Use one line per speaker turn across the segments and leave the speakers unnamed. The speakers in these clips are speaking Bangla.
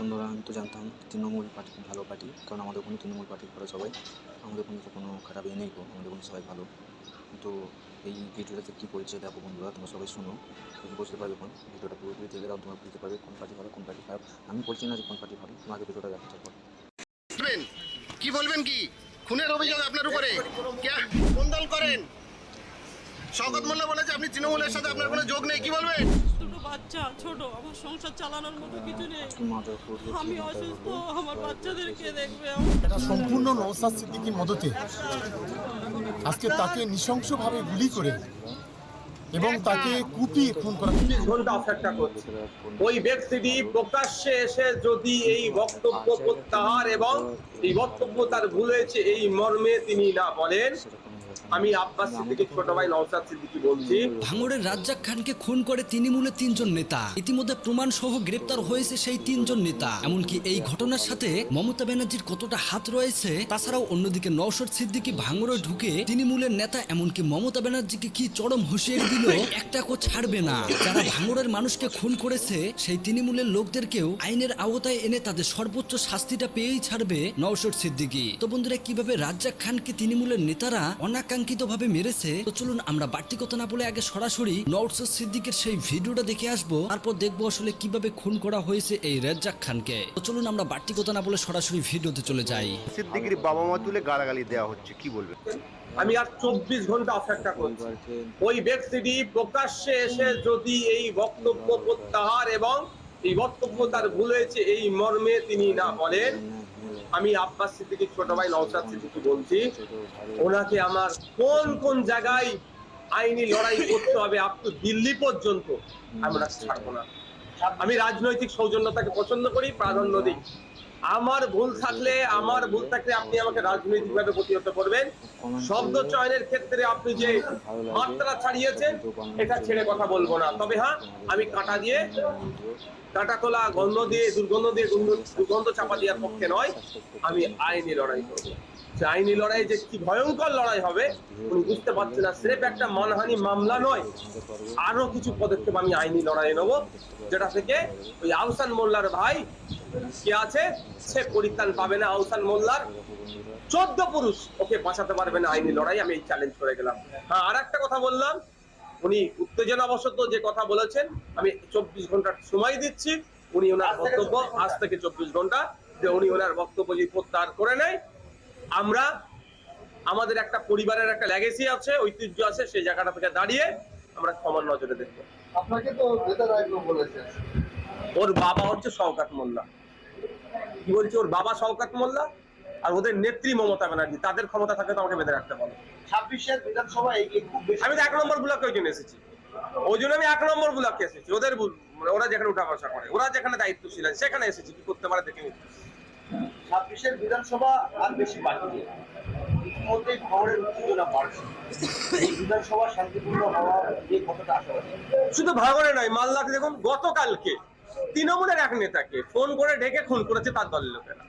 বন্ধুরা, আমি তো জানতাম তৃণমূল পার্টি ভালো পার্টি, কারণ আমাদের ওখানে তৃণমূল পার্টি করে সবাই, আমাদের তো কোনো খারাপ ইয়ে নেই আমাদের ওখানে সবাই ভালো। তো এই ভিডিওটাতে কী পরিচয় দেখো বন্ধুরা, তোমরা সবাই শোনো, তুমি বুঝতে পারবে কোন ভিডিওটা পুরোপুরি দেখে দাও তোমরা বুঝতে পারবে কোন পার্টি ভালো, কোন পার্টি খারাপ। আমি বলছি না যে কোন পার্টি ভালো, তোমাকে ভিডিওটা দেখো তারপর
কি বলবেন কি? খুনের অভিযোগ আপনার উপরে। কোন দল করেন? শওকত মোল্লা বলেছে আপনি তৃণমূলের সাথে আপনার কোনো যোগ নেই, কি বলবেন?
বাচ্চা ছোট আমার সংসার চালানোর মতো কিছু নেই। আমি অসুস্থ আমার বাচ্চাদেরকে দেখবে।
এটা সম্পূর্ণ নৌসাদ সিদ্দিকীর মদতে। আজকে তাকে নৃশংসভাবে গুলি করে এবং তাকে কুপিয়ে খুন করা
চব্বিশ ঘণ্টা অপেক্ষা করছে। ওই ব্যক্তিটি প্রকাশ্যে এসে যদি এই বক্তব্য প্রত্যাহার এবং এই বক্তব্য তার ভুল হয়েছে এই মর্মে তিনি না বলেন আমি আব্বাস সিদ্দিকী, ছোট ভাই নওসাদ সিদ্দিকী বলছি।
ভাঙড়ের রাজ্জাক খানকে খুন করে তৃণমূলের তিনজন নেতা। ইতিমধ্যে প্রমাণ সহ গ্রেপ্তার হয়েছে সেই তিনজন নেতা। এমনকি এই ঘটনার সাথে মমতা ব্যানার্জির কতটা হাত রয়েছে, তাছাড়াও অন্যদিকে নওশর সিদ্দিকী ভাঙড়ে ঢুকে তৃণমূলের নেতা, এমনকি মমতা ব্যানার্জিকে কি চরম হুঁশিয়ারি দিল, একটা কো ছাড়বে না। যারা ভাঙড়ের মানুষকে খুন করেছে, সেই তৃণমূলের লোকদেরকেও আইনের আওতায় এনে তাদের সর্বোচ্চ শাস্তিটা পেয়েই ছাড়বে নওশর সিদ্দিকী। তো বন্ধুরা, কীভাবে রাজ্জাক খানকে তৃণমূলের নেতারা অনাকাঙ্ক্ষিত ভাবে মেরেছে। তো চলুন আমরা বাড়তি কথা না বলে আগে সরাসরি নওশর সিদ্দিকের সেই ভিডিওটা দেখে আসব। তারপর দেখব আসলে কীভাবে খুন করা হয়েছে এই রাজ্জাক খানকে। তো চলুন আমরা বাড়তি কথা না বলে সরাসরি ভিডিওতে চলে যাই।
সিদ্দিকির বাবা মা তুলে গালাগালি দেওয়া হচ্ছে কি বলবেন?
আমি আর চব্বিশ ঘণ্টা অপেক্ষা করছি। ওই ব্যক্তিটি প্রকাশ্যে এসে যদি এই বক্তব্য প্রত্যাহার এবং এই বক্তব্য তার ভুল হয়েছে এই মর্মে তিনি না বলেন আমি আব্বাস সিদ্দিকি, ছোট ভাই নওসাদ সিদ্দিকি বলছি, ওনাকে আমার কোন কোন জায়গায় আইনি লড়াই করতে হবে আপ টু দিল্লি পর্যন্ত, আমি ওনাকে ছাড়বো না। আমি রাজনৈতিক সৌজন্যতাকে পছন্দ করি, প্রাধান্য দিই। আমার ভুল থাকলে, আমার ভুল থাকলে আপনি আমাকে রাজনৈতিক ভাবে প্রতিহত করবেন। শব্দ চয়নের ক্ষেত্রে আপনি যে মাত্রা ছাড়িয়েছেন, এটা ছেড়ে কথা বলব না। তবে হ্যাঁ আমি কাটা দিয়ে, কাটা তোলা, গন্ধ দিয়ে, দুর্গন্ধ দিয়ে দুর্গন্ধ- চাপা দেওয়ার পক্ষে নয়। আমি আইনি লড়াই করব। আইনি লড়াই যে কি ভয়ঙ্কর লড়াই হবে, উনি বুঝতে পারছেন না। স্রেফ একটা মানহানি মামলা নয়, আরও কিছু পদক্ষেপ আমি আইনি লড়াই নেব, যেটা থেকে ওই আহসান মোল্লার ভাই কে আছে? সে পরিত্রাণ পাবে না আহসান মোল্লার। চোদ্দ পুরুষ ওকে বাঁচাতে পারবে না আইনি লড়াই আমি এই চ্যালেঞ্জ করে গেলাম। হ্যাঁ আর একটা কথা বললাম উনি উত্তেজনাবশত যে কথা বলেছেন আমি চব্বিশ ঘণ্টার সময় দিচ্ছি উনি ওনার বক্তব্য আজ থেকে চব্বিশ ঘণ্টা যে উনি ওনার বক্তব্য যদি প্রত্যাহার করে নেয় আমরা আমাদের একটা পরিবারের একটা লেগেসি আছে ঐতিহ্য আছে সেই জায়গাটা থেকে দাঁড়িয়ে আমরা ক্ষমার নজরে দেখব।
আপনাকে তো বলেছে
ওর বাবা হচ্ছে শওকাত মোল্লা। কি বলছে ওর বাবা শওকাত মোল্লা আর ওদের নেত্রী মমতা ব্যানার্জি তাদের ক্ষমতা থাকে তো আমাকে বেঁধে রাখতে বলো।
ছাব্বিশের বিধানসভা
আমি তো এক নম্বর ব্লকে ওই জন্য এসেছি। ওই জন্য আমি এক নম্বর ব্লকে এসেছি। ওদের মানে ওরা যেখানে উঠা বসা করে ওরা যেখানে দায়িত্বশীল আছে সেখানে এসেছি কি করতে পারে দেখে।
ছাব্বিশের বিধানসভা আর বেশি বাকি নেই। ইতিমধ্যেই খবরের উত্তেজনা বাড়ছে। বিধানসভা শান্তিপূর্ণ হওয়া কতটা
শুধু ভাগরে নয় মালদাতে দেখুন গতকালকে তৃণমূলের এক নেতাকে ফোন করে ডেকে খুন করেছে তার দলের লোকেরা।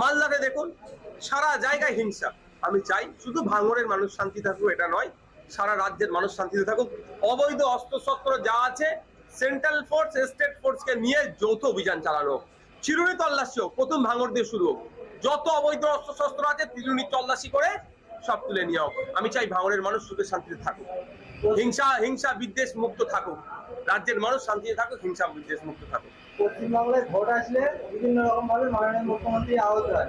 মালদাতে দেখুন, সারা জায়গায় হিংসা। আমি চাই শুধু ভাঙড়ের মানুষ শান্তি থাকুক, এটা নয়, সারা রাজ্যের মানুষ শান্তিতে থাকুক। অবৈধ অস্ত্রশস্ত্র যা আছে সেন্ট্রাল ফোর্স স্টেট ফোর্সকে নিয়ে যৌথ অভিযান চালানো। চিরুনি তল্লাশি হোক, প্রথম ভাঙর দিয়ে শুরু হোক। যত অবৈধ অস্ত্রশস্ত্র আছে, চিরুনি তল্লাশি করে সব তুলে নিয়ে আমি চাই ভাঙরের মানুষ সুখে শান্তিতে থাকুক। হিংসা হিংসা বিদ্বেষ মুক্ত থাকুক। রাজ্যের মানুষ শান্তিতে থাকুক হিংসা বিদ্বেষ মুক্ত থাকুক।
পশ্চিমবাংলায় ভোট আসলে বিভিন্ন রকম ভাবে মাননীয় মুখ্যমন্ত্রী আহত হয়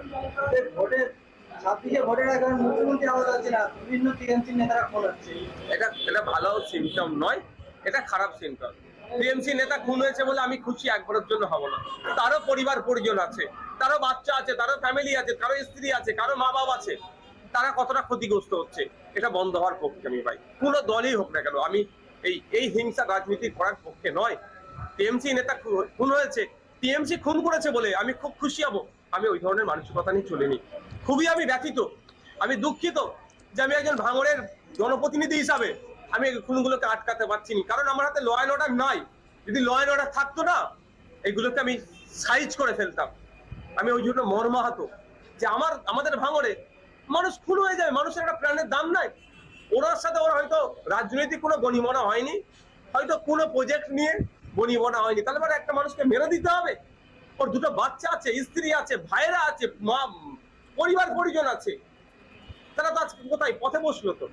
ভোটের ছাব্বিশে ভোটের আগে মুখ্যমন্ত্রী আহত হচ্ছে না বিভিন্ন টিএমসি নেতারা ফোন হচ্ছে।
এটা এটা ভালো সিমটম নয় এটা খারাপ সিমটম টিএমসি নেতা খুন হয়েছে বলে আমি খুশি একবারের জন্য হব না। তারও পরিবার পরিজন আছে তারও বাচ্চা আছে তারও ফ্যামিলি আছে কারও স্ত্রী আছে কারও মা বাবা আছে। তারা কতটা ক্ষতিগ্রস্ত হচ্ছে এটা বন্ধ হওয়ার পক্ষে আমি ভাই। কোনো দলই হোক না কেন আমি এই এই হিংসা রাজনীতি করার পক্ষে নয়। টিএমসি নেতা খুন হয়েছে। টিএমসি খুন করেছে বলে আমি খুব খুশি হব। আমি ওই ধরনের মানসিকতা নিয়ে চলিনি। খুবই আমি ব্যথিত। আমি দুঃখিত যে আমি একজন ভাঙড়ের জনপ্রতিনিধি হিসাবে আমি খুনগুলোকে আটকাতে পারছি না কারণ আমার হাতে ল অ্যান্ড অর্ডার নাই। যদি ল অ্যান্ড অর্ডার থাকতো না এগুলোকে আমি সাইজ করে ফেলতাম। আমি ওই জন্য মর্মাহত। যে আমার, আমাদের ভাঙড়ে মানুষ খুন হয়ে যাবে মানুষের একটা প্রাণের দাম নাই। ওনার সাথে ওরা হয়তো রাজনৈতিক কোনো গণিমনা হয়নি হয়তো কোনো প্রজেক্ট নিয়ে বনিবনা হয়নি। তাহলে মানে একটা মানুষকে মেরে দিতে হবে? ওর দুটো বাচ্চা আছে স্ত্রী আছে ভাইরা আছে মা পরিবার পরিজন আছে। তারা তো আজকে কোথায়? পথে বসল তো।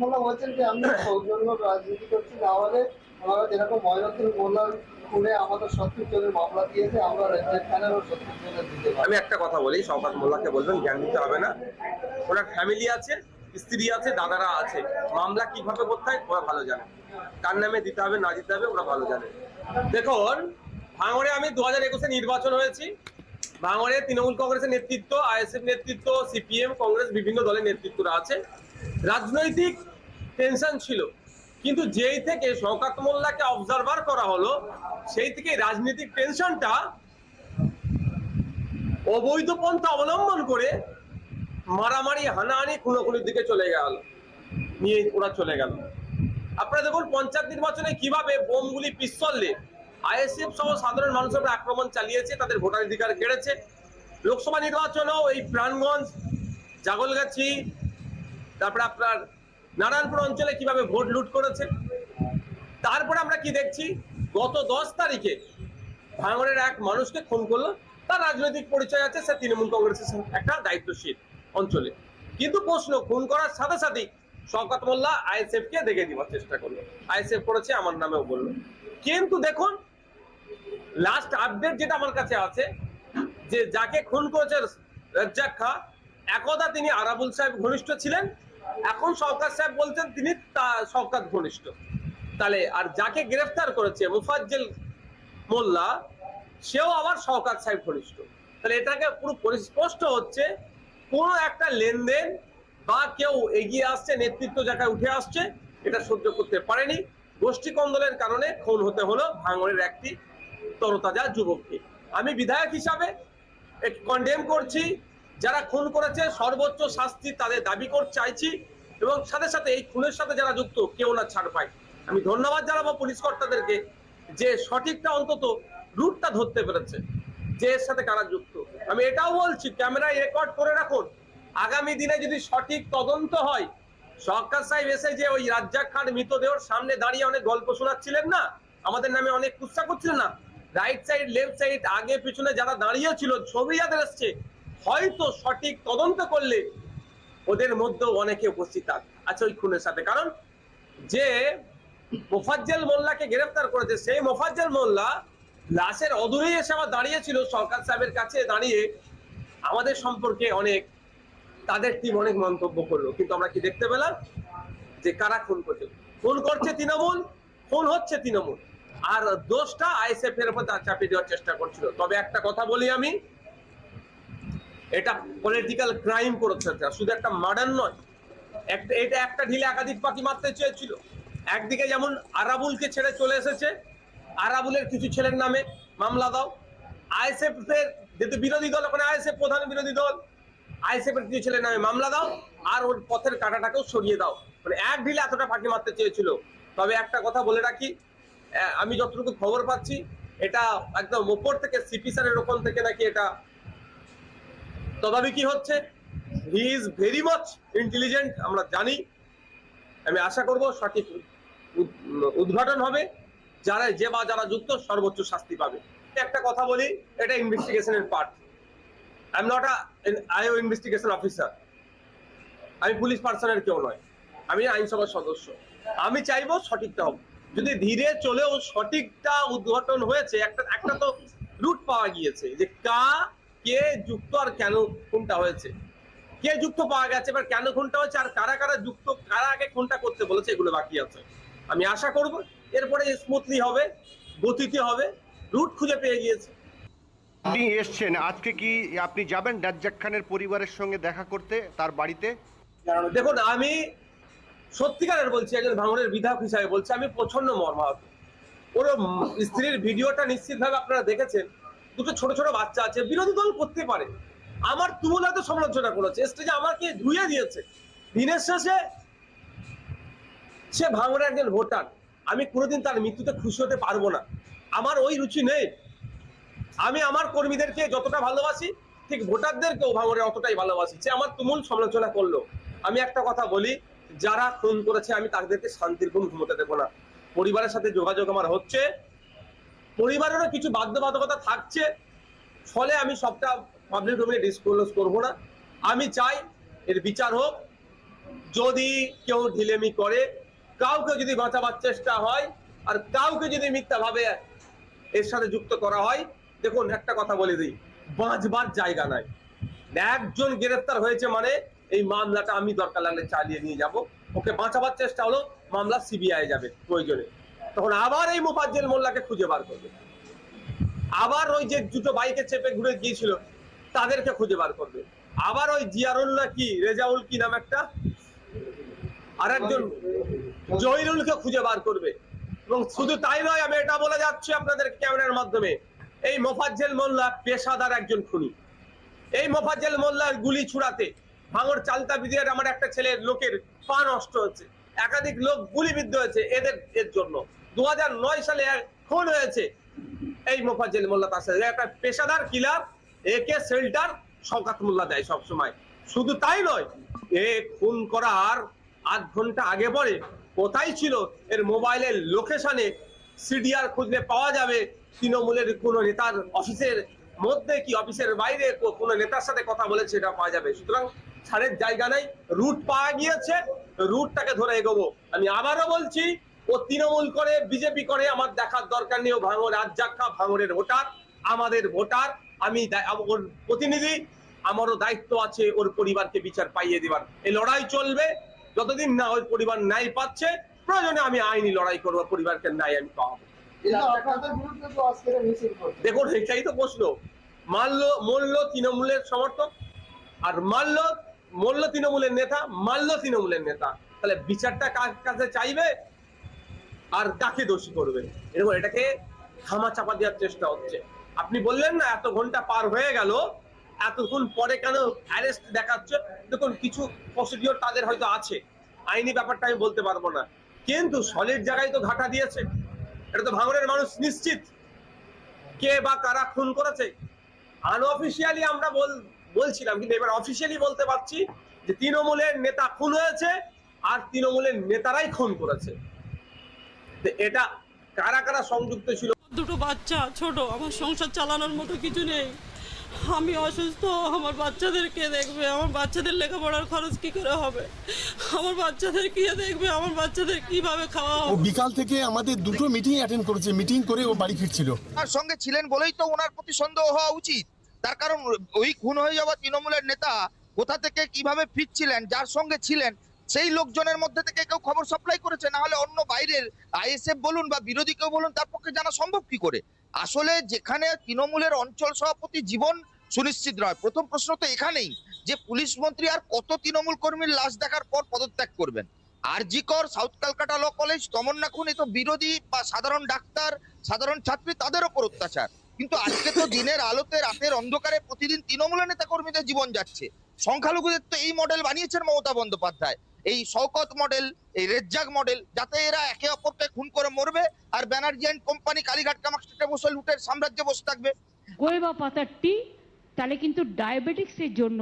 মোল্লা বলছেন যে আমি সৌজন্য রাজনীতি করছি না হলে ওনারা যেরকম ময়নাতুল মোল্লার খুনে আমাদের সত্তর জনের মামলা দিয়েছে আমরা রেঞ্জার খানেরও সত্তর জনের দিতে
আমি একটা কথা বলি শওকাত মোল্লাকে বলবেন জ্ঞান দিতে হবে না। ওনার ফ্যামিলি আছে স্ত্রী আছে, দাদারা আছে। মামলা কীভাবে করতে হয়, ওরা ভালো জানে। কার নামে দিতে হবে, না দিতে হবে, ওরা ভালো জানে। দেখুন, ভাঙড়ে আমি দু হাজার একুশে নির্বাচন হয়েছি। ভাঙড়ে তৃণমূল কংগ্রেসের নেতৃত্ব, আইএসএফ নেতৃত্ব, সিপিএম, কংগ্রেস, বিভিন্ন দলের নেতৃত্বরা আছে। রাজনৈতিক টেনশন ছিল। কিন্তু যেই থেকে শওকাত মোল্লাকে অবজারভার করা হলো, সেই থেকে রাজনৈতিক টেনশনটা অবৈধ পন্থা অবলম্বন করে মারামারি, হানাহানি খুনোখুনির দিকে চলে গেল। নিয়ে ওরা চলে গেল। আপনারা দেখুন, পঞ্চায়েত নির্বাচনে কীভাবে বোমগুলি পিস্তলে আইএসএফ সহ সাধারণ মানুষের উপর আক্রমণ চালিয়েছে, তাদের ভোটাধিকার কেড়েছে। লোকসভা নির্বাচনেও এই প্রাণগঞ্জ, জাগলগাছি, তারপরে আপনার নারায়ণপুর অঞ্চলে কীভাবে ভোট লুট করেছে, তারপরে আমরা কি দেখছি? গত দশ তারিখে ভাঙড়ের এক মানুষকে খুন করল। তার রাজনৈতিক পরিচয় আছে, সে তৃণমূল কংগ্রেসের একটা দায়িত্বশীল। অঞ্চলে। কিন্তু প্রশ্ন, খুন করার সাথে সাথেই শওকত মোল্লা আইএসএফ কে দেখে দেওয়ার চেষ্টা করল। আইএসএফ করেছে, আমার নামেও বলল। কিন্তু দেখুন লাস্ট আপডেট যেটা আমার কাছে আছে, যে যাকে খুন করেছে রাজ্জাক খা, একদা তিনি আরাবুল সাহেব ঘনিষ্ঠ ছিলেন। এখন সরকার সাহেব বলছেন তিনি তা সরকার ঘনিষ্ঠ। তাহলে, আর যাকে গ্রেফতার করেছে মুফাজ্জেল মোল্লা, সেও আবার সরকার সাহেব ঘনিষ্ঠ। তাহলে এটাকে পুরো পরিস্পষ্ট হচ্ছে কোনো একটা লেনদেন বা কেউ এগিয়ে আসছে, নেতৃত্ব জায়গায় উঠে আসছে, এটা সহ্য করতে পারেনি। গোষ্ঠী কন্দলের কারণে খুন হতে হলো ভাঙড়ের একটি তরতাজা যুবককে। আমি বিধায়ক হিসাবে কন্ডেম করছি। যারা খুন করেছে, সর্বোচ্চ শাস্তি তাদের দাবি করতে চাইছি এবং সাথে সাথে এই খুনের সাথে যারা যুক্ত, কেউ না ছাড় পায়। আমি ধন্যবাদ জানাব পুলিশ কর্তাদেরকে যে সঠিকটা অন্তত রুটটা ধরতে পেরেছে, যে এর সাথে কারা যুক্ত। আমি এটাও বলছি ক্যামেরায় রেকর্ড করে রাখুন। আগামী দিনে যদি সঠিক তদন্ত হয় সরকার সাহেব এসে যে ওই রাজ্জাক খান মৃতদেহর সামনে দাঁড়িয়ে অনেক গল্প শোনাচ্ছিলেন না? আমাদের নামে অনেক কুৎসা করছিলেন না? রাইট সাইড লেফট সাইড আগে পিছনে যারা দাঁড়িয়ে ছিল, ছবি যাদের এসছে। হয়তো সঠিক তদন্ত করলে ওদের মধ্যেও অনেকে উপস্থিত আছে আছে ওই খুনের সাথে। কারণ যে মোফাজ্জেল মোল্লাকে গ্রেফতার করেছে, সেই মোফাজ্জেল মোল্লা লাশের অদূরেই এসে আবার দাঁড়িয়েছিল সরকার সাহেবের কাছে দাঁড়িয়ে আমাদের সম্পর্কে অনেক, তাদের টিম অনেক মন্তব্য করল। কিন্তু আমরা কি দেখতে পেলাম যে কারা খুন করছে? খুন করছে তৃণমূল, খুন হচ্ছে তৃণমূল। আর দোষটা আইএসএফ এর উপর চাপিয়ে দেওয়ার চেষ্টা করছিল। তবে একটা কথা বলি আমি, এটা পলিটিক্যাল ক্রাইম করেছে শুধু একটা মার্ডার নয়, একটা, এটা একটা ঢিলে একাধিক পাখি মারতে চেয়েছিল। একদিকে যেমন আরাবুলকে ছেড়ে চলে এসেছে আরাবুলের কিছু ছেলের নামে মামলা দাও। আইএসএফ এর যেহেতু বিরোধী দল, ওখানে আইএসএফ প্রধান বিরোধী দল আইএসএফ এর কিছু ছেলের নামে মামলা দাও আর ওর পথের কাঁটাটাকেও সরিয়ে দাও। মানে এক ঢিলে এতটা ফাঁকি মারতে চেয়েছিল। তবে একটা কথা বলে রাখি আমি যতটুকু খবর পাচ্ছি, এটা একদম ওপর থেকে সিপি স্যারের ওখান থেকে নাকি এটা তদাবি কি হচ্ছে। He is very much intelligent, আমরা জানি। আমি আশা করব সঠিক উদ- উদ্ঘাটন হবে। যারা যে বা যারা যুক্ত, সর্বোচ্চ শাস্তি পাবে। একটা কথা বলি, এটা ইনভেস্টিগেশনের part I am not I O investigation officer আমি পুলিশ পার্সনের কেউ নয়। আমি আইনসভার সদস্য। আমি চাইব সঠিকটা হোক। যদি ধীরে চলেও সঠিকটা উদ্ঘাটন হয়েছে, একটা একটা তো রুট পাওয়া গিয়েছে যে কা, কে যুক্ত আর কেন কোনটা হয়েছে। কে যুক্ত পাওয়া গেছে, এবার কেন খুনটা হয়েছে, আর কারা কারা যুক্ত, কারা আগে খুনটা করতে বলেছে, এগুলো বাকি আছে। আমি আশা করব এরপরে স্মুথলি হবে গতিতে হবে রুট খুঁজে পেয়ে গিয়েছে।
আপনি এসছেন আজকে কি আপনি যাবেন রাজ্জাক খানের পরিবারের সঙ্গে দেখা করতে তার বাড়িতে?
দেখুন আমি সত্যিকারের বলছি একজন ভাঙনের বিধায়ক হিসাবে বলছি আমি প্রচণ্ড মর্মাহত। ওর স্ত্রীর ভিডিওটা নিশ্চিতভাবে আপনারা দেখেছেন দুটো ছোট ছোট বাচ্চা আছে বিরোধী দল করতে পারে। আমার তুমুল হয়তো সমালোচনা করেছে স্টেজে আমাকে ধুয়ে দিয়েছে। দিনের শেষে সে ভাঙনের একজন ভোটার। আমি কোনোদিন তার মৃত্যুতে খুশি হতে পারব না। আমার ওই রুচি নেই। আমি আমার কর্মীদেরকে যতটা ভালোবাসি, ঠিক ভোটারদেরকেও ভাঙরে অতটাই ভালোবাসি। সে আমার তুমুল সমালোচনা করল। আমি একটা কথা বলি, যারা খুন করেছে, আমি তাদেরকে শান্তির ঘুম ঘুমোতে দেবো না। পরিবারের সাথে যোগাযোগ আমার হচ্ছে। পরিবারেরও কিছু বাধ্যবাধকতা থাকছে। ফলে আমি সবটা পাবলিক ডোমেনে ডিসক্লোজ করব না। আমি চাই এর বিচার হোক। যদি কেউ ঢিলেমি করে কাউকে যদি বাঁচাবার চেষ্টা হয় আর কাউকে যদি মিথ্যাভাবে এর সাথে যুক্ত করা হয়, দেখুন একটা কথা বলে দিই, বাঁচবার জায়গা নাই। একজন গ্রেফতার হয়েছে মানে এই মামলাটা আমি দরকার লাগলে চালিয়ে নিয়ে যাব। ওকে বাঁচাবার চেষ্টা হলো, মামলা সিবিআই যাবে প্রয়োজনে। তখন আবার এই মোফাজ্জেল মোল্লাকে খুঁজে বার করবে। আবার ওই যে দুটো বাইকে চেপে ঘুরে গিয়েছিল, তাদেরকে খুঁজে বার করবে। আবার ওই জিয়ারুল্লাহ কি, রেজাউল কি নাম একটা? আর একজন জহিরুলকে খুঁজে বার করবে। এবং শুধু তাই নয়, আমি এটা বলে যাচ্ছি আপনাদের ক্যামেরার মাধ্যমে। এই মোফাজ্জেল মোল্লা পেশাদার একজন খুনি। এই মোফাজ্জেল মোল্লার গুলি ছুড়াতে ভাঙর চালতা বিদিয়ার আমার একটা ছেলের লোকের পা নষ্ট হচ্ছে একাধিক লোক গুলিবিদ্ধ হয়েছে এদের, এর জন্য। দু হাজার নয় সালে খুন হয়েছে এই মোফাজ্জেল মোল্লা তার সাথে। একটা পেশাদার কিলার, একে শেল্টার শওকাত মোল্লা দেয় সবসময়। শুধু তাই নয়, এ খুন করার আধ ঘণ্টা আগে পরে কোথায় ছিল এর মোবাইলের লোকেশনে সিডিআর খুঁজলে পাওয়া যাবে। তৃণমূলের কোনো নেতার অফিসের মধ্যে কি অফিসের বাইরে কোনো নেতার সাথে কথা বলেছে এটা পাওয়া যাবে। সুতরাং ছাড়ের জায়গা নেই, রুট পাওয়া গিয়েছে, রুটটাকে ধরে এগোবো। আমি আবারও বলছি, ও তৃণমূল করে, বিজেপি করে, আমার দেখার দরকার নেই, ও ভাঙর রাজ্জাক্কা ভাঙরের ভোটার, আমাদের ভোটার আমি ওর প্রতিনিধি, আমারও দায়িত্ব আছে ওর পরিবারকে বিচার পাইয়ে দেবার। এই লড়াই চলবে যতদিন না ওই পরিবার ন্যায় পাচ্ছে প্রয়োজনে আমি আইনি লড়াই করব পরিবারকে ন্যায় আমি পাবো। দেখুন এটাই তো প্রশ্ন। মানল মূল্য তৃণমূলের সমর্থক আর মানল মূল্য তৃণমূলের নেতা মানল তৃণমূলের নেতা। তাহলে বিচারটা কার কাছে চাইবে আর কাকে দোষী করবে? এরকম এটাকে থামা চাপা দেওয়ার চেষ্টা হচ্ছে। আপনি বললেন না এত ঘণ্টা পার হয়ে গেল এতক্ষণ পরে কেন অ্যারেস্ট দেখাচ্ছে? দেখুন, কিছু প্রসিডিওর তাদের হয়তো আছে। আইনি ব্যাপারটা আমি বলতে পারব না। কিন্তু সলিড জায়গায় তো ঘাটা দিয়েছে। এটা তো ভাঙনের মানুষ নিশ্চিত। কে বা কারা খুন করেছে? আনঅফিসিয়ালি আমরা বল, বলছিলাম, কিন্তু এবার অফিসিয়ালি বলতে পারছি যে তৃণমূলের নেতা খুন হয়েছে আর তৃণমূলের নেতারাই খুন করেছে। এটা কারা কারা সংযুক্ত ছিল?
দুটো বাচ্চা, ছোট। আমার সংসার চালানোর মতো কিছু নেই। আমি অসুস্থ আমার বাচ্চাদেরকে দেখবে? আমার বাচ্চাদের লেখাপড়ার খরচ কি করে হবে? আমার বাচ্চাদের কে দেখবে? আমার বাচ্চাদের কীভাবে খাওয়া
ও
হবে?
বিকাল থেকে আমাদের দুটো মিটিং অ্যাটেন্ড করেছে মিটিং করে ও বাড়ি ফিরছিল।
ওনার সঙ্গে ছিলেন বলেই তো ওনার প্রতি সন্দেহ হওয়া উচিত। তার কারণ ওই খুন হয়ে যাওয়া তৃণমূলের নেতা কোথা থেকে কীভাবে ফিরছিলেন যার সঙ্গে ছিলেন সেই লোকজনের মধ্যে থেকে কেউ খবর সাপ্লাই করেছে? না হলে অন্য বাইরের আইএসএফ বলুন বা বিরোধী কেউ বলুন তার পক্ষে জানা সম্ভব কি করে? আসলে যেখানে তৃণমূলের অঞ্চল সভাপতি জীবন সুনিশ্চিত নয়। প্রথম প্রশ্ন তো এখানেই যে পুলিশ মন্ত্রী আর কত তৃণমূল কর্মীর লাশ দেখার পর পদত্যাগ করবেন? RG Kar, south Calcutta law college, Tamanna খুন, এ তো বিরোধী বা সাধারণ ডাক্তার, সাধারণ ছাত্রী, তাদের ওপর অত্যাচার। কিন্তু আজকে তো দিনের আলোতে রাতের অন্ধকারে প্রতিদিন তৃণমূলের নেতা কর্মীদের জীবন যাচ্ছে। সংখ্যালঘুদের তো এই মডেল বানিয়েছেন মমতা বন্দ্যোপাধ্যায়। এই শওকত মডেল এই রেজ্জাক মডেল যাতে এরা একে অপরকে খুন করে মরবে আর ব্যানার্জি অ্যান্ড কোম্পানি কালীঘাট কামাক্ষেটে বসে লুটের সাম্রাজ্যে বসে থাকবে।
গোয়েবা পাতার টি তাহলে কিন্তু ডায়াবেটিক্সের জন্য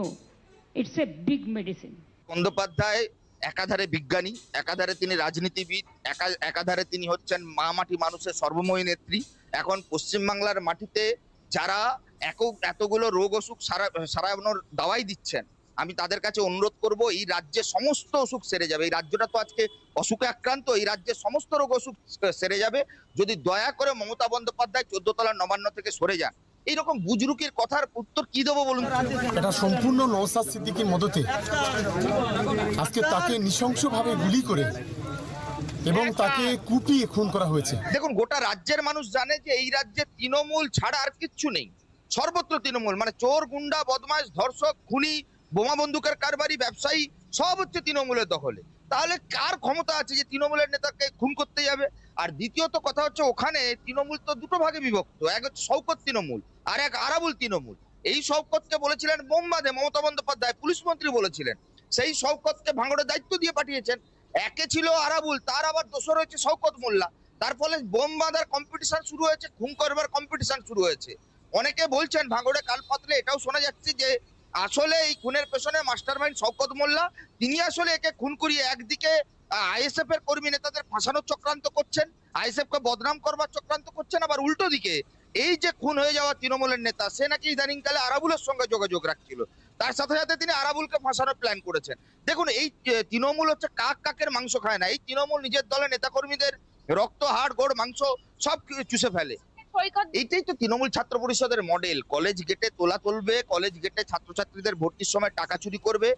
it's a big medicine
Bandyopadhyay একাধারে বিজ্ঞানী একাধারে তিনি রাজনীতিবিদ একা একাধারে তিনি হচ্ছেন মা মাটি মানুষের সর্বময়ী নেত্রী। এখন পশ্চিমবাংলার মাটিতে যারা এক এতগুলো রোগ অসুখ সারা সারানোর দাওয়াই দিচ্ছেন। আমি তাদের কাছে অনুরোধ করব এই রাজ্যে সমস্ত অসুখ সেরে যাবে। এই রাজ্যটা তো আজকে অসুখে আক্রান্ত এই রাজ্যে সমস্ত রোগ অসুখ সেরে যাবে। যদি দয়া করে মমতা বন্দ্যোপাধ্যায় চোদ্দ তলার নবান্ন থেকে সরে যান। এইরকম বুজরুকির কথার উত্তর কি দেবো বলুন
এটা সম্পূর্ণ নৌসাদ সিদ্দিকীর মদতে। আজকে তাকে নৃশংসভাবে গুলি করে এবং তাকে কুপিয়ে খুন করা হয়েছে।
দেখুন গোটা রাজ্যের মানুষ জানে যে এই রাজ্যে তৃণমূল ছাড়া আর কিচ্ছু নেই। সর্বত্র তৃণমূল মানে চোর, গুন্ডা, বদমাশ, ধর্ষক, খুনি, বোমা বন্দুকের কারবারি, ব্যবসায়ী, সব হচ্ছে তৃণমূলের দখলে। তাহলে কার ক্ষমতা আছে যে তৃণমূলের নেতাকে খুন করতে যাবে? আর দ্বিতীয়ত কথা হচ্ছে ওখানে তৃণমূল তো দুটো ভাগে বিভক্ত, এক হচ্ছে শৌকত তৃণমূল আর এক আরাবুল তৃণমূল। এই শৌকতকে বলেছিলেন বোমবাদে, মমতা বন্দ্যোপাধ্যায়, পুলিশ মন্ত্রী বলেছিলেন। সেই শৌকতকে ভাঙড়ের দায়িত্ব দিয়ে পাঠিয়েছেন। একে ছিল আরাবুল, তার আবার দোষর হয়েছে শৌকত মোল্লা। তার ফলে বোম বাঁধার কম্পিটিশন শুরু হয়েছে, খুন করবার কম্পিটিশন শুরু হয়েছে। অনেকে বলছেন, ভাঙড়ে কাল পাতলে এটাও শোনা যাচ্ছে যে আসলে এই খুনের পেছনে মাস্টারমাইন্ড শওকত মোল্লা, তিনি আসলে একে খুন করিয়ে একদিকে আইএসএফ এর কর্মী নেতাদের ফাঁসানোর চক্রান্ত করছেন আইএসএফ কে বদনাম করবার চক্রান্ত করছেন, আবার উল্টো দিকে এই যে খুন হয়ে যাওয়া তৃণমূলের নেতা, সে নাকি ইদানিংকালে আরাবুলের সঙ্গে যোগাযোগ রাখছিল। তার সাথে সাথে তিনি আরাবুলকে ফাঁসানোর প্ল্যান করেছেন। দেখুন, এই তৃণমূল হচ্ছে কাক কাকের মাংস খায় না, এই তৃণমূল নিজের দলের নেতাকর্মীদের রক্ত, হাড়, গোড়, মাংস সব চুষে ফেলে। এইটাই তো তৃণমূল ছাত্র পরিষদের মডেল কলেজ গেটে তোলা তুলবে কলেজ গেটে ছাত্রছাত্রীদের ভর্তির সময় টাকা চুরি করবে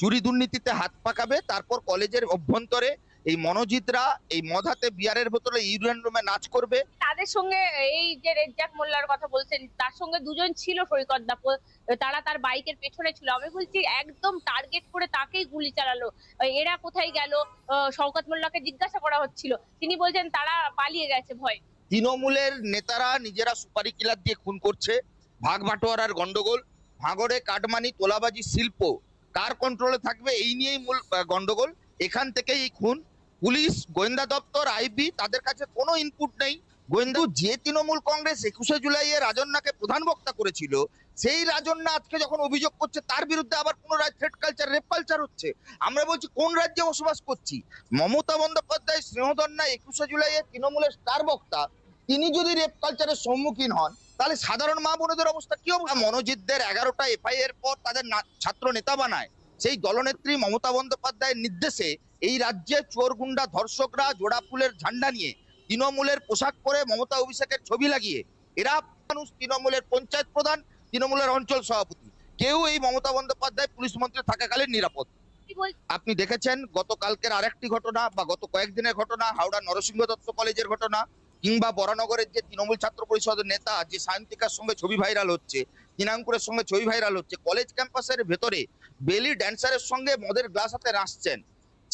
চুরি দুর্নীতিতে হাত পাকাবে তারপর কলেজের অভ্যন্তরে এই মনোজিতরা এই মদ হাতে বিয়ারের ভেতরে ইউরিয়ান রুমে নাচ করবে।
তাদের সঙ্গে এই যে রেজ্জাক মোল্লার কথা বলছেন তার সঙ্গে দুজন ছিল সৈকত দা তারা তার বাইকের পেছনে ছিল। আমি বলছি একদম টার্গেট করে তাকেই গুলি চালালো। এরা কোথায় গেল? শওকত মোল্লাকে জিজ্ঞাসা করা হচ্ছিল। তিনি বলছেন তারা পালিয়ে গেছে ভয়।
তৃণমূলের নেতারা নিজেরা সুপারি কিলার দিয়ে খুন করছে। ভাগ বাটোয়ারার গন্ডগোল, ভাঙড়ে কাটমানি, তোলাবাজি, শিল্প, কার কন্ট্রোলে থাকবে এই নিয়েই মূল গণ্ডগোল গন্ডগোল। এখান থেকেই খুন। পুলিশ, গোয়েন্দা দপ্তর, আইবি, তাদের কাছে কোনো ইনপুট নেই। গোয়েন্দা যে তৃণমূল কংগ্রেস একুশে জুলাইয়ে রাজন্যাকে প্রধান বক্তা করেছিল, সেই রাজন্যা আজকে যখন অভিযোগ করছে, তার বিরুদ্ধে আবার পুনরায় থ্রেট কালচার রেপ কালচার হচ্ছে। আমরা বলছি, কোন রাজ্যে বসবাস করছি? মমতা বন্দ্যোপাধ্যায় স্নেহদন্যা একুশে জুলাইয়ে তৃণমূলের স্টার বক্তা, তিনি যদি রেপ কালচারের সম্মুখীন হন, তাহলে সাধারণ মা বোনদের অবস্থা কি হবে মনোজিতদের এগারোটা এফআই এর পর তাদের ছাত্র নেতা বানায়। সেই দলনেত্রী মমতা বন্দ্যোপাধ্যায়ের নির্দেশে এই রাজ্যে চোর গুন্ডা ধর্ষকরা জোড়া ফুলের ঝান্ডা নিয়ে তৃণমূলের পোশাক পরে মমতা অভিষেকের ছবি লাগিয়ে এরা মানুষ তৃণমূলের পঞ্চায়েত প্রধান তৃণমূলের অঞ্চল সভাপতি। কেউ এই মমতা বন্দ্যোপাধ্যায় পুলিশ মন্ত্রী থাকাকালীন নিরাপদ। আপনি দেখেছেন গতকালকের আরেকটি ঘটনা বা গত কয়েকদিনের ঘটনা হাওড়া নরসিংহ দত্ত কলেজের ঘটনা কিংবা বরানগরের যে তৃণমূল ছাত্র পরিষদের নেতা যে সায়ন্তিকার সঙ্গে ছবি ভাইরাল হচ্ছে কিনাঙ্কুরের সঙ্গে ছবি ভাইরাল হচ্ছে কলেজ ক্যাম্পাসের ভেতরে বেলি ড্যান্সারের সঙ্গে মদের গ্লাস হাতে নাচছেন।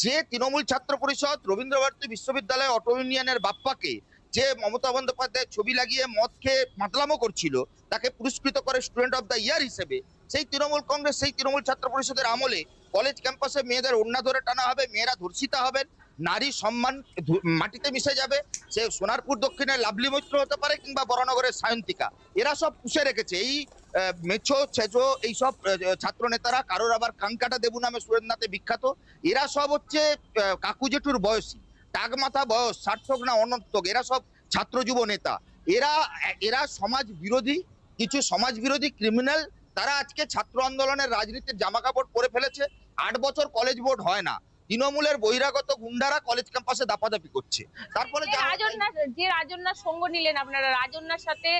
যে তৃণমূল ছাত্র পরিষদ রবীন্দ্রভারতী বিশ্ববিদ্যালয় অটো ইউনিয়নের বাপ্পাকে যে মমতা বন্দ্যোপাধ্যায়ের ছবি লাগিয়ে মদ খেয়ে মাতলামো করছিল, তাকে পুরস্কৃত করে স্টুডেন্ট অফ দ্য ইয়ার হিসেবে। সেই তৃণমূল কংগ্রেস, সেই তৃণমূল ছাত্র পরিষদের আমলে কলেজ ক্যাম্পাসে মেয়েদের ওড়না ধরে টানা হবে, মেয়েরা ধর্ষিতা হবেন নারী সম্মান মাটিতে মিশে যাবে, সে সোনারপুর দক্ষিণের লাভলি মৈত্র হতে পারে কিংবা বরানগরের সায়ন্তিকা। এরা সব পুষে রেখেছে। এই মেছো, ছেজো, এইসব ছাত্র নেতারা কারোর আবার কাঙ্কাটা দেবু নামে সুরেন্দ্রনাথে বিখ্যাত। এরা সব হচ্ছে কাকু জেঠুর বয়সী। টাকমাথা বয়স, সার্থক না অনর্থক, এরা সব ছাত্র যুব নেতা। এরা এরা সমাজ বিরোধী, কিছু সমাজ বিরোধী ক্রিমিনাল তারা আজকে ছাত্র আন্দোলনের রাজনীতির জামা কাপড় পরে ফেলেছে। আট বছর কলেজ বোর্ড হয় না। তৃণমূলের বহিরাগত গুন্ডারা কলেজ ক্যাম্পাসে দাপাদাপি করছে। তারপরে
যে রাজন্যার সঙ্গ নিলেন আপনারা রাজন্যার সাথে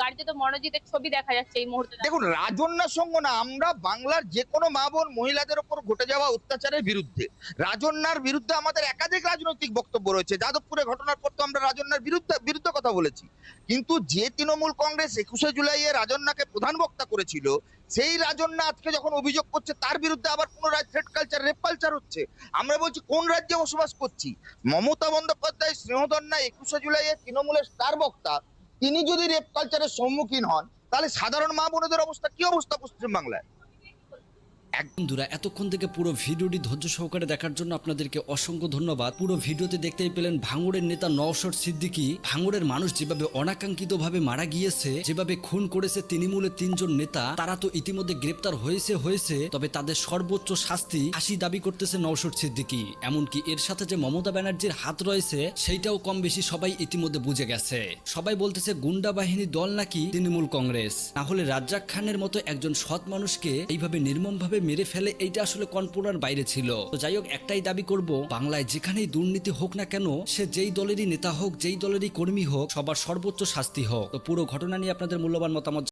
কার্যত মনোজিতের ছবি দেখা যাচ্ছে এই মুহূর্তে।
দেখুন রাজন্যার সঙ্গে না আমরা বাংলার যে কোনো মা বোন মহিলাদের উপর ঘটে যাওয়া অত্যাচারের বিরুদ্ধে। রাজন্যার বিরুদ্ধে আমাদের একাধিক রাজনৈতিক বক্তব্য রয়েছে। যাদবপুরে ঘটনার পর তো আমরা রাজন্যার বিরুদ্ধে বিরুদ্ধে কথা বলেছি। কিন্তু যে তৃণমূল কংগ্রেস একুশে জুলাইয়ে রাজন্যাকে প্রধান বক্তা করেছিল সেই রাজন্য আজকে যখন অভিযোগ করছে, তার বিরুদ্ধে আবার পুনরায় থ্রেট কালচার রেপ কালচার হচ্ছে। আমরা বলছি, কোন রাজ্যে বসবাস করছি? মমতা বন্দ্যোপাধ্যায় স্নেহদন্যা একুশে জুলাইয়ে তৃণমূলের স্টার বক্তা, তিনি যদি রেপ কালচারের সম্মুখীন হন, তাহলে সাধারণ মা বোনদের অবস্থা, কি অবস্থা পশ্চিমবাংলায়?
বন্ধুরা, এতক্ষণ থেকে পুরো ভিডিওটি ধৈর্য সহকারে দেখার জন্য আপনাদেরকে অসংখ্য ধন্যবাদ। পুরো ভিডিওতে দেখতেই পেলেন ভাঙড়ের নেতা নওশর সিদ্দিকী। ভাঙড়ের মানুষ যেভাবে অনাকাঙ্ক্ষিত ভাবে মারা গিয়েছে, যেভাবে খুন করেছে তৃণমূলের তিনজন নেতা, তারা তো ইতিমধ্যে গ্রেপ্তার হয়েছে হয়েছে, তবে তাদের সর্বোচ্চ শাস্তি ফাঁসি দাবি করতেছে নওশর সিদ্দিকী। এমনকি এর সাথে যে মমতা ব্যানার্জির হাত রয়েছে, সেইটাও কম বেশি সবাই ইতিমধ্যে বুঝে গেছে। সবাই বলতেছে গুন্ডা বাহিনী দল নাকি তৃণমূল কংগ্রেস। না হলে রাজ্জাক খানের মতো একজন সৎ মানুষকে এইভাবে নির্মমভাবে মেরে ফেলে, এইটা আসলে কল্পনার বাইরে ছিল। তো যাই হোক, একটাই দাবি করব, বাংলায় যেখানেই দুর্নীতি হোক না কেন, সে যেই দলেরই নেতা হোক, যেই দলেরই কর্মী হোক, সবার সর্বোচ্চ শাস্তি হোক। তো পুরো ঘটনা নিয়ে আপনাদের মূল্যবান মতামত